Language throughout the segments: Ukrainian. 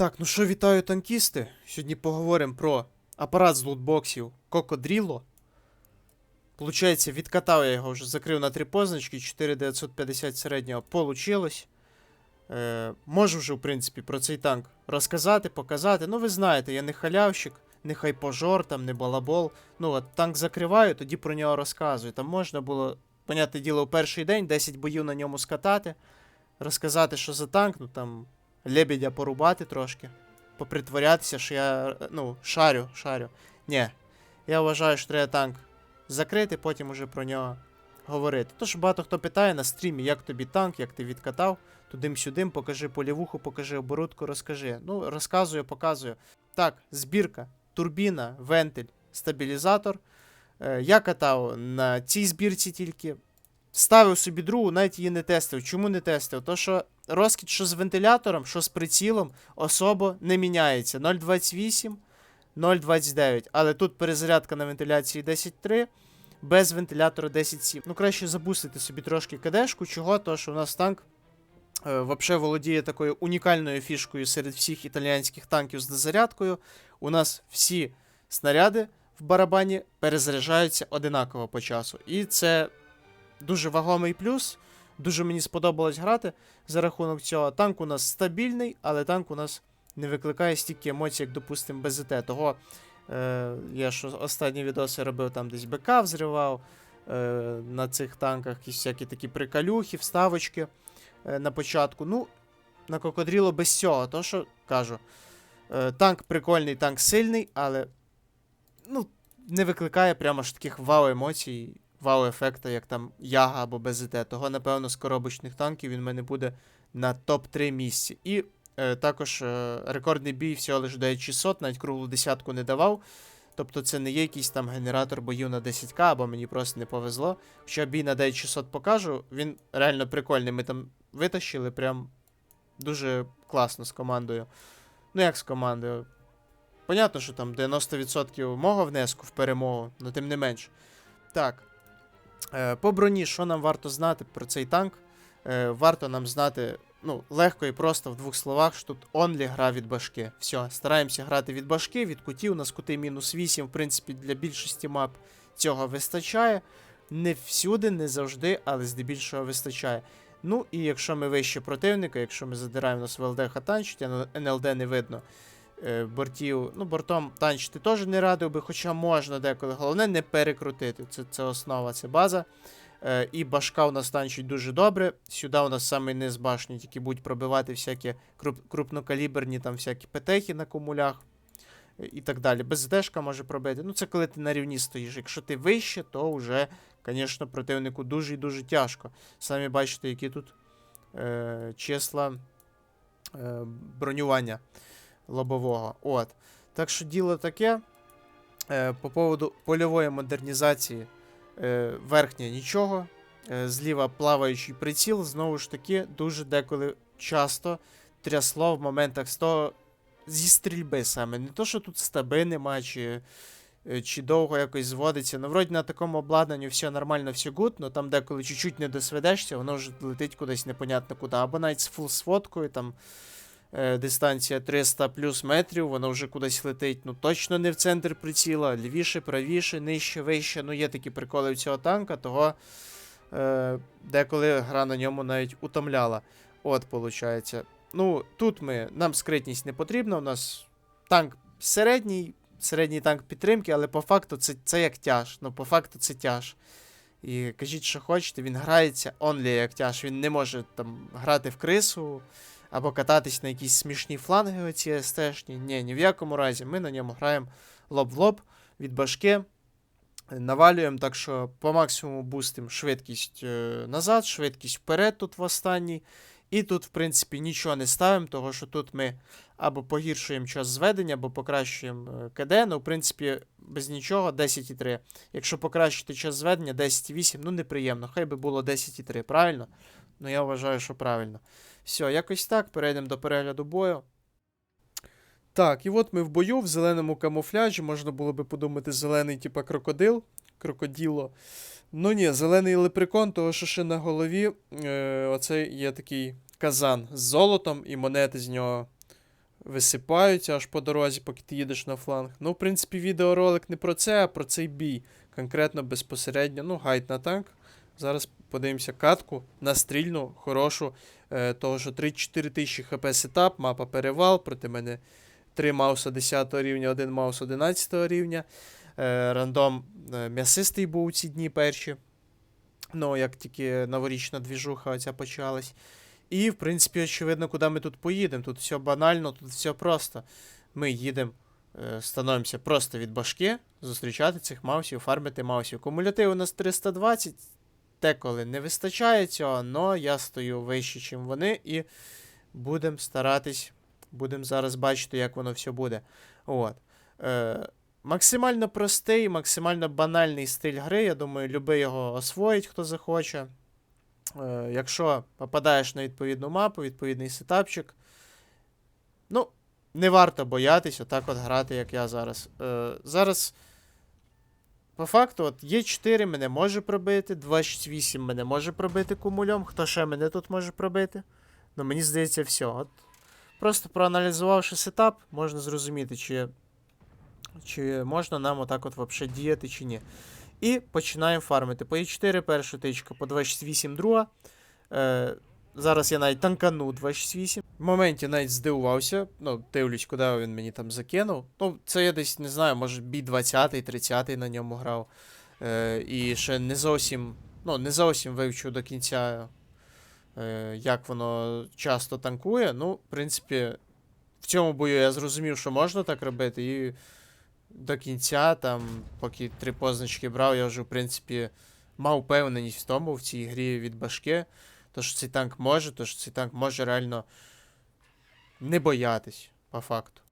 Так, ну що, вітаю танкісти. Сьогодні поговоримо про апарат з лутбоксів Кокодріло. Получається, відкатав я його вже, закрив на три позначки, 4950 середнього получилось. Е, можу вже, в принципі, про цей танк розказати, показати. Ну, ви знаєте, я не халявщик, не хайпожор, там, не балабол. Ну, от танк закриваю, тоді про нього розказую. Там можна було, понятне діло, у перший день 10 боїв на ньому скатати, розказати, що за танк, ну там лебедя порубати трошки, попритворятися, що я ну, шарю, шарю. Ні. Я вважаю, що треба танк закрити, потім уже про нього говорити. Тож багато хто питає на стрімі, як тобі танк, як ти відкатав, тудим-сюдим, покажи полівуху, покажи оборудку, розкажи. Ну, розказую, показую. Так, збірка, турбіна, вентиль, стабілізатор. Е, я катав на цій збірці тільки. Ставив собі другу, навіть її не тестив. Чому не тестив? То що розкид, що з вентилятором, що з прицілом, особо не міняється. 0,28, 0,29. Але тут перезарядка на вентиляції 10.3, без вентилятора 10.7. Ну, краще забустити собі трошки кадешку. Чого? То що у нас танк е, вообще володіє такою унікальною фішкою серед всіх італіянських танків з дозарядкою. У нас всі снаряди в барабані перезаряджаються одинаково по часу. І це дуже вагомий плюс. Дуже мені сподобалось грати за рахунок цього. Танк у нас стабільний, але танк у нас не викликає стільки емоцій, як, допустимо, БЗТ. Того е, я ж останні відоси робив там десь БК взривав е, на цих танках, якісь всякі такі приколюхи, вставочки е, на початку. Ну, на Кокодріло без цього. То що кажу, е, танк прикольний, танк сильний, але ну, не викликає прямо ж таких вау-емоцій, вау-ефекта, як там Яга або БЗТ. Того, напевно, з коробочних танків він в мене буде на топ-3 місці. І е, також е, рекордний бій всього лише дає 600, навіть круглу десятку не давав. Тобто це не є якийсь там генератор боїв на 10к, або мені просто не повезло. Хоча бій на 9600 покажу, він реально прикольний. Ми там витащили прям дуже класно з командою. Ну як з командою? Понятно, що там 90% мого внеску в перемогу, але тим не менш. Так. Е, по броні, що нам варто знати про цей танк? Е, варто нам знати, ну, легко і просто в двох словах, що тут онлі гра від башки. Все, стараємося грати від башки, від кутів. У нас кути мінус 8, в принципі, для більшості мап цього вистачає. Не всюди, не завжди, але здебільшого вистачає. Ну і якщо ми вище противника, якщо ми задираємо нас в ЛД хатанчить, НЛД не видно бортів. Ну, бортом танчити теж не радив би, хоча можна деколи. Головне не перекрутити. Це, це основа, це база. Е, і башка у нас танчить дуже добре. Сюди у нас самий низ башні, тільки будуть пробивати всякі круп, крупнокаліберні там всякі петехи на комулях е, і так далі. БЗДшка може пробити. Ну, це коли ти на рівні стоїш. Якщо ти вище, то вже, звісно, противнику дуже і дуже тяжко. Самі бачите, які тут е, числа е, бронювання лобового. От. Так що діло таке. Е, по поводу польової модернізації е, верхня нічого. Е, зліва плаваючий приціл, знову ж таки, дуже деколи часто трясло в моментах з того, зі стрільби саме. Не то, що тут стаби нема, чи, е, чи довго якось зводиться. Ну, вроді на такому обладнанні все нормально, все гуд, але там деколи чуть-чуть не досведешся, воно вже летить кудись непонятно куди. Або навіть з фулсфоткою, там дистанція 300 плюс метрів, воно вже кудись летить. Ну точно не в центр приціла, лівіше, правіше, нижче, вище. Ну є такі приколи в цього танка, того е, деколи гра на ньому навіть утомляла. От, виходить. Ну, тут ми, нам скритність не потрібна, у нас танк середній, середній танк підтримки, але по факту це, це як тяж. Ну, по факту це тяж. І кажіть, що хочете, він грається онлі як тяж. Він не може там грати в крису або кататись на якісь смішні фланги оці СТшні. Ні, ні в якому разі. Ми на ньому граємо лоб в лоб від башки. Навалюємо, так що по максимуму бустимо швидкість е, назад, швидкість вперед тут в останній. І тут, в принципі, нічого не ставимо, того що тут ми або погіршуємо час зведення, або покращуємо е, КД. Ну, в принципі, без нічого 10,3. Якщо покращити час зведення 10,8, ну неприємно. Хай би було 10,3, правильно? Ну я вважаю, що правильно. Все, якось так, перейдемо до перегляду бою. Так, і от ми в бою в зеленому камуфляжі. Можна було би подумати, зелений, типа крокодил, крокоділо. Ну ні, зелений лепрекон, того що ще на голові е, оце є такий казан з золотом, і монети з нього висипаються аж по дорозі, поки ти їдеш на фланг. Ну, в принципі, відеоролик не про це, а про цей бій. Конкретно безпосередньо. Ну, гайд на танк. Зараз подивимося катку на стрільну, хорошу. Е, того, що 34 тисячі хп сетап, мапа перевал, проти мене 3 мауса 10 рівня, 1 маус 11 рівня. Е, рандом е, м'ясистий був у ці дні перші. Ну, як тільки новорічна двіжуха оця почалась. І, в принципі, очевидно, куди ми тут поїдемо. Тут все банально, тут все просто. Ми їдемо, становимося просто від башки, зустрічати цих маусів, фармити маусів. Кумулятив у нас 320. Деколи не вистачає цього, але я стою вище, ніж вони, і будемо старатись, будемо зараз бачити, як воно все буде. От. Е, максимально простий, максимально банальний стиль гри. Я думаю, люби його освоїть, хто захоче. Е, якщо попадаєш на відповідну мапу, відповідний сетапчик, ну, не варто боятися так от грати, як я зараз. Е, зараз, по факту, от є 4 мене може пробити, 28 мене може пробити кумульом. Хто ще мене тут може пробити? Ну, мені здається, все. От, просто проаналізувавши сетап, можна зрозуміти, чи, чи можна нам отак от вообще діяти, чи ні. І починаємо фармити. По Е4 перша тичка, по 268 друга. Е, зараз я навіть танкану 268. В моменті навіть здивувався. Ну, дивлюсь, куди він мені там закинув. Ну, це я десь не знаю, може бій 20-й, 30-й на ньому грав. Е, і ще не зовсім, ну, не зовсім вивчив до кінця, е, як воно часто танкує. Ну, в принципі, в цьому бою я зрозумів, що можна так робити. І до кінця, там, поки три позначки брав, я вже, в принципі, мав впевненість в тому в цій грі від башки. То, що цей танк може, то що цей танк може реально не боятись, по факту.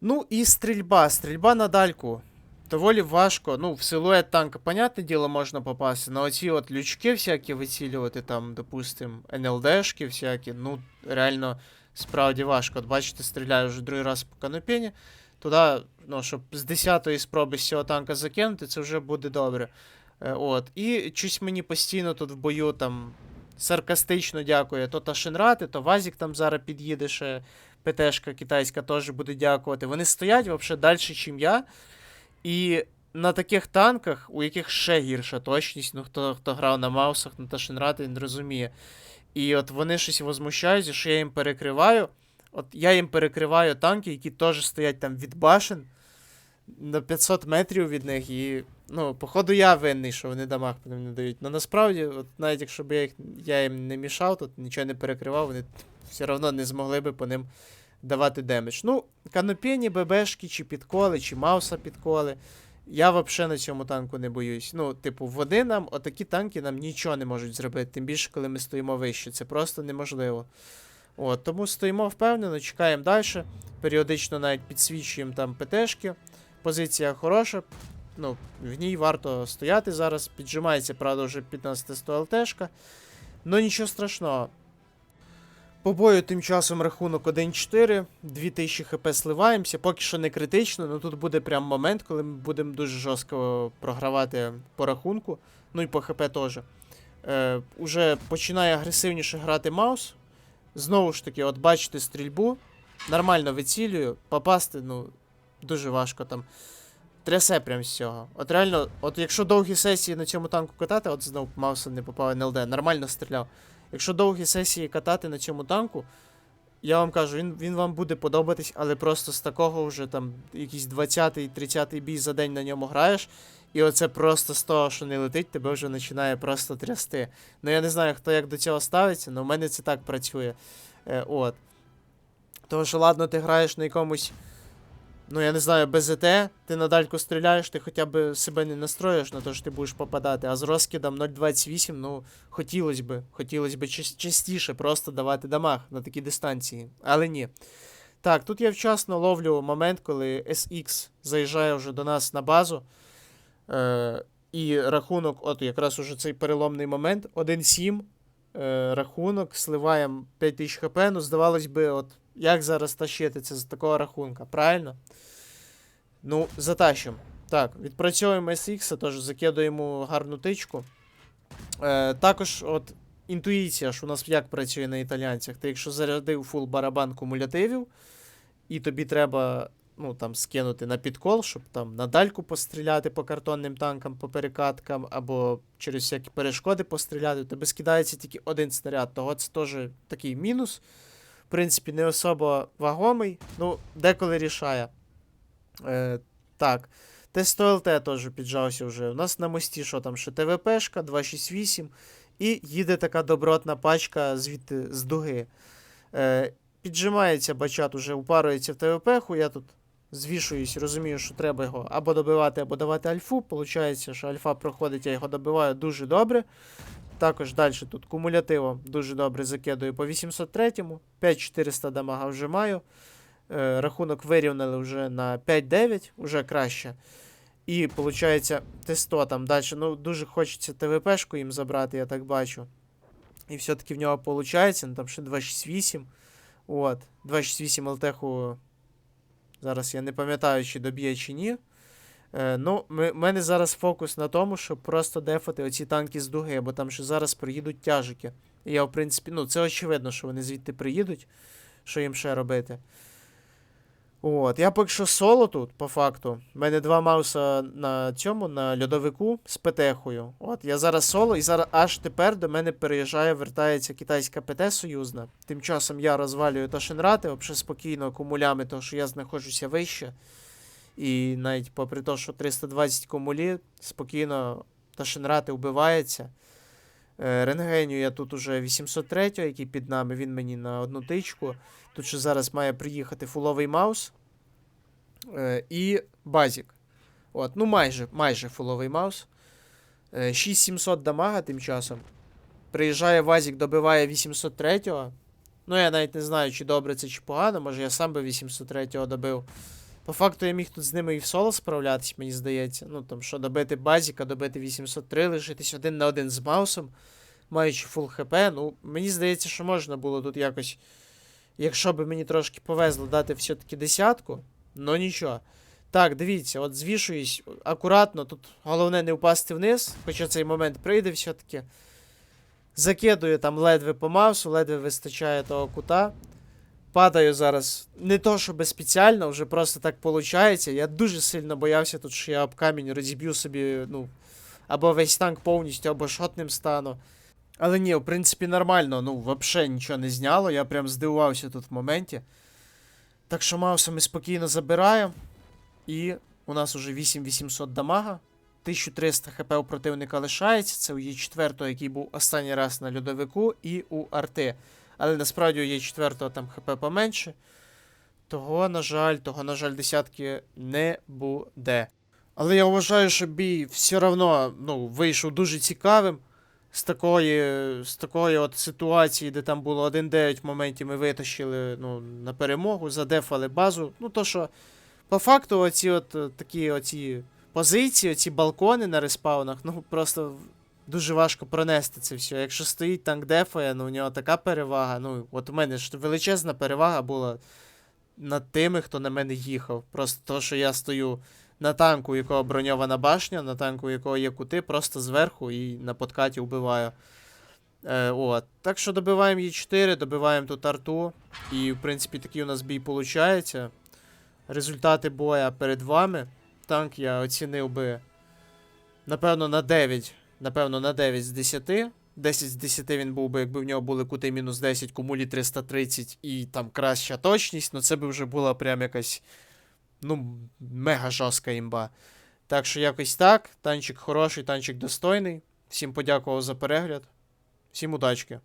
Ну і стрільба. Стрільба на дальку. Доволі важко. Ну, в силует танка, понятне діло, можна попасти. На оці от лючки всякі вицілювати, там, допустим, НЛДшки всякі, ну, реально, справді важко. От бачите, стріляю вже другий раз по канопені. Туди, ну, щоб з 10-ї спроби з цього танка закинути, це вже буде добре. Е, от. І щось мені постійно тут в бою там саркастично дякує. То Ташинрати, то Вазік там зараз під'їде ще. ПТшка китайська теж буде дякувати. Вони стоять взагалі далі, ніж я. І на таких танках, у яких ще гірша точність, ну хто хто грав на маусах, на Ташинрати, він розуміє. І от вони щось возмущаються, що я їм перекриваю. От я їм перекриваю танки, які теж стоять там від башен на 500 метрів від них. І, ну, походу, я винний, що вони дамаг по ним не дають. Ну насправді, от навіть якщо б я, їх, я їм не мішав, тут нічого не перекривав, вони все одно не змогли би по ним давати демедж. Ну, канопені, ББшки, чи підколи, чи Мауса підколи. Я взагалі на цьому танку не боюсь. Ну, типу, води нам, отакі танки нам нічого не можуть зробити, тим більше, коли ми стоїмо вище. Це просто неможливо. От, тому стоїмо впевнено, чекаємо далі. Періодично навіть підсвічуємо там ПТшки. Позиція хороша. Ну, в ній варто стояти зараз. Піджимається, правда, вже 15-100 ЛТшка. Ну нічого страшного. По бою тим часом рахунок 1-4, 2000 хп сливаємося, поки що не критично, але тут буде прям момент, коли ми будемо дуже жорстко програвати по рахунку, ну і по хп теж. Е, Уже починає агресивніше грати маус. Знову ж таки, от бачите стрільбу, нормально вицілюю, попасти, ну, дуже важко там. Трясе прям з цього. От реально, от якщо довгі сесії на цьому танку катати, от знову Мауса не попав НЛД, нормально стріляв. Якщо довгі сесії катати на цьому танку, я вам кажу, він, він вам буде подобатись, але просто з такого вже там якийсь 20-30 бій за день на ньому граєш, і оце просто з того, що не летить, тебе вже починає просто трясти. Ну я не знаю, хто як до цього ставиться, але в мене це так працює. Е, от. Тому що, ладно, ти граєш на якомусь. Ну, я не знаю, БЗТ, ти на дальку стріляєш, ти хоча б себе не настроїш на те, що ти будеш попадати, а з розкидом 0.28, ну, хотілося б, хотілося б частіше просто давати дамаг на такі дистанції. Але ні. Так, тут я вчасно ловлю момент, коли SX заїжджає вже до нас на базу. Е, і рахунок, от якраз уже цей переломний момент, 1-7. Е, рахунок, сливаємо 5000 хп. Ну, здавалось би, от як зараз тащити це з такого рахунка, правильно? Ну, затащимо. Так, відпрацьовуємо SX, тож закидуємо гарну тичку. Е, також, от, інтуїція, що у нас як працює на італіянцях. Ти якщо зарядив фул барабан кумулятивів, і тобі треба ну, там, скинути на підкол, щоб там на дальку постріляти по картонним танкам, по перекаткам, або через всякі перешкоди постріляти, у тебе скидається тільки один снаряд. Того це теж такий мінус. В принципі, не особо вагомий, ну, деколи рішає. Е, так. Т-100ЛТ теж піджався вже. У нас на мості, що там, ще ТВПшка 268, і їде така добротна пачка звідти з дуги. Е, піджимається бачат, уже упарується в ТВП-ху, я тут звішуюсь, розумію, що треба його або добивати, або давати альфу. Получається, що альфа проходить, я його добиваю дуже добре. Також далі тут кумулятивом дуже добре закидую по 803-му, 5400 дамага вже маю. Е, рахунок вирівняли вже на 5-9, вже краще. І виходить, Т100 там далі. Ну, дуже хочеться ТВПшку їм забрати, я так бачу. І все-таки в нього виходить, ну там ще 268. От. 268 ЛТХу. Зараз я не пам'ятаю, чи доб'є, чи ні. Е, ну, в мене зараз фокус на тому, щоб просто дефати оці танки з дуги, бо там ще зараз приїдуть тяжики. І я, в принципі, ну, це очевидно, що вони звідти приїдуть. Що їм ще робити? От, я поки що соло тут, по факту. У мене два мауса на цьому, на льодовику з ПТ-хою. От, я зараз соло, і зараз аж тепер до мене переїжджає, вертається китайська ПТ союзна. Тим часом я розвалюю Тошенрати, взагалі спокійно кумулями, тому що я знаходжуся вище. І навіть попри те, що 320 кумулі, спокійно Тошенрати вбивається. Е, Рентгеню я тут уже 803, який під нами, він мені на одну тичку. Тут ще зараз має приїхати фуловий маус е, і базік. От, ну майже майже фуловий маус. Е, 6700 дамага тим часом. Приїжджає Вазік, добиває 803-го. Ну, я навіть не знаю, чи добре це, чи погано. Може я сам би 803-го добив. По факту я міг тут з ними і в соло справлятись, мені здається. Ну, там, що добити базіка, добити 803, лишитись один на один з маусом, маючи фул хп. Ну, мені здається, що можна було тут якось. Якщо б мені трошки повезло дати все-таки десятку, ну нічого. Так, дивіться, от звішуюсь акуратно, тут головне не впасти вниз, хоча цей момент прийде все-таки. Закидую там ледве по маусу, ледве вистачає того кута. Падаю зараз не то, щоб спеціально, вже просто так виходить. Я дуже сильно боявся тут, що я об камінь розіб'ю собі, ну, або весь танк повністю, або шотним стану. Але ні, в принципі, нормально, ну, взагалі нічого не зняло, я прям здивувався тут в моменті. Так що Мауса ми спокійно забираємо. І у нас уже 8800 дамага. 1300 хп у противника лишається. Це у Є4, який був останній раз на льодовику, і у арти. Але насправді у Є4 там хп поменше. Того, на жаль, того, на жаль, десятки не буде. Але я вважаю, що бій все одно ну, вийшов дуже цікавим. З такої, з такої от ситуації, де там було 1-9 в моменті, ми витащили ну, на перемогу, задефали базу. Ну, то що, по факту, оці от е, такі оці позиції, оці балкони на респаунах, ну просто дуже важко пронести це все. Якщо стоїть танк дефає, ну у нього така перевага. Ну, от у мене ж величезна перевага була над тими, хто на мене їхав. Просто то, що я стою на танку, у якого броньована башня, на танку, у якого є кути, просто зверху і на подкаті вбиваю. Е, от. Так що добиваємо Є4, добиваємо тут арту. І, в принципі, такий у нас бій виходить. Результати боя перед вами. Танк я оцінив би, напевно, на 9. Напевно, на 9 з 10. 10 з 10 він був би, якби в нього були кути мінус 10, кумулі 330 і там краща точність, ну це би вже була прям якась ну, мега жорстка імба. Так що якось так. Танчик хороший, танчик достойний. Всім подякував за перегляд. Всім удачки.